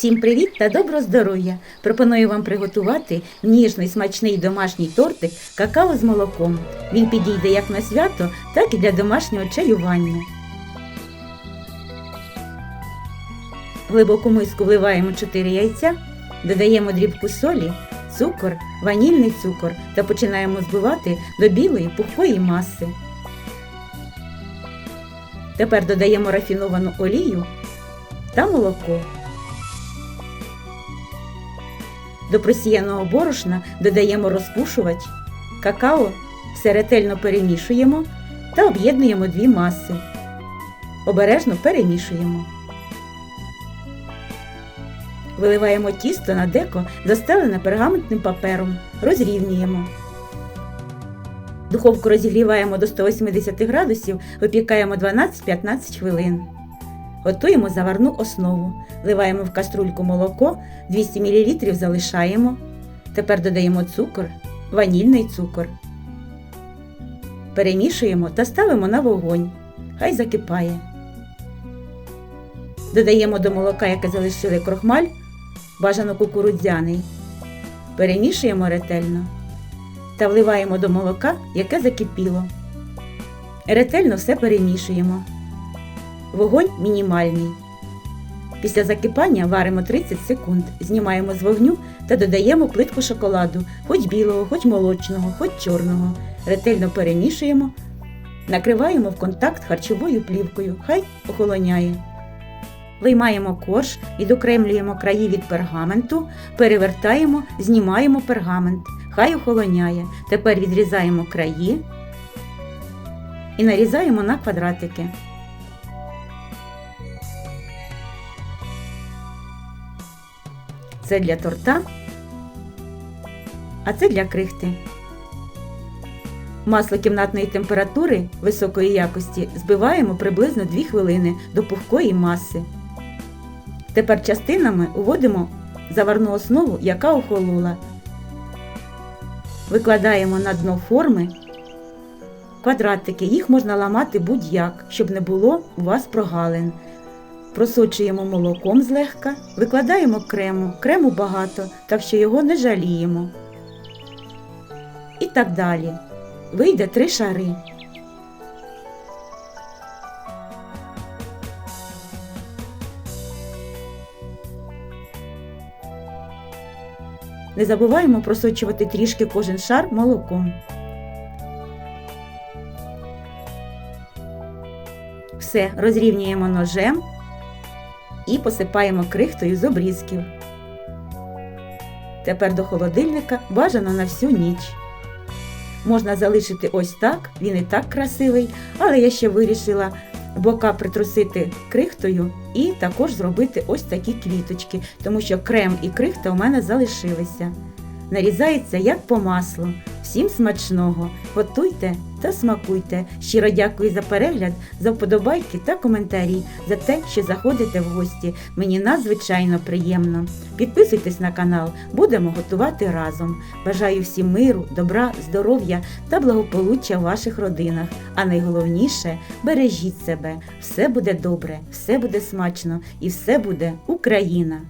Всім привіт та доброго здоров'я! Пропоную вам приготувати ніжний смачний домашній тортик какао з молоком. Він підійде як на свято, так і для домашнього чаювання. В глибоку миску вливаємо 4 яйця, додаємо дрібку солі, цукор, ванільний цукор та починаємо збивати до білої пухкої маси. Тепер додаємо рафіновану олію та молоко. До просіяного борошна додаємо розпушувач, какао, все ретельно перемішуємо та об'єднуємо дві маси. Обережно перемішуємо. Виливаємо тісто на деко, застелене пергаментним папером, розрівнюємо. Духовку розігріваємо до 180 градусів, випікаємо 12-15 хвилин. Готуємо заварну основу. Вливаємо в каструльку молоко, 200 мл залишаємо. Тепер додаємо цукор, ванільний цукор. Перемішуємо та ставимо на вогонь. Хай закипає. Додаємо до молока, яке залишили крохмаль, бажано кукурудзяний. Перемішуємо ретельно та вливаємо до молока, яке закипіло. Ретельно все перемішуємо. Вогонь мінімальний. Після закипання варимо 30 секунд, знімаємо з вогню та додаємо плитку шоколаду, хоч білого, хоч молочного, хоч чорного. Ретельно перемішуємо, накриваємо в контакт харчовою плівкою, хай охолоняє. Виймаємо корж, відокремлюємо краї від пергаменту, перевертаємо, знімаємо пергамент, хай охолоняє. Тепер відрізаємо краї і нарізаємо на квадратики. Це для торта, а це для крихти. Масло кімнатної температури високої якості збиваємо приблизно 2 хвилини до пухкої маси. Тепер частинами уводимо заварну основу, яка охолола. Викладаємо на дно форми квадратики. Їх можна ламати будь-як, щоб не було у вас прогалин. Просочуємо молоком злегка, викладаємо крему. Крему багато, так що його не жаліємо. І так далі. Вийде три шари. Не забуваємо просочувати трішки кожен шар молоком. Все розрівнюємо ножем і посипаємо крихтою з обрізків. Тепер до холодильника бажано на всю ніч. Можна залишити ось так, він і так красивий, але я ще вирішила бока притрусити крихтою і також зробити ось такі квіточки, тому що крем і крихта у мене залишилися. Нарізається як по маслу. Всім смачного! Готуйте та смакуйте. Щиро дякую за перегляд, за вподобайки та коментарі, за те, що заходите в гості. Мені надзвичайно приємно. Підписуйтесь на канал, будемо готувати разом. Бажаю всім миру, добра, здоров'я та благополуччя в ваших родинах. А найголовніше бережіть себе. Все буде добре, все буде смачно і все буде Україна!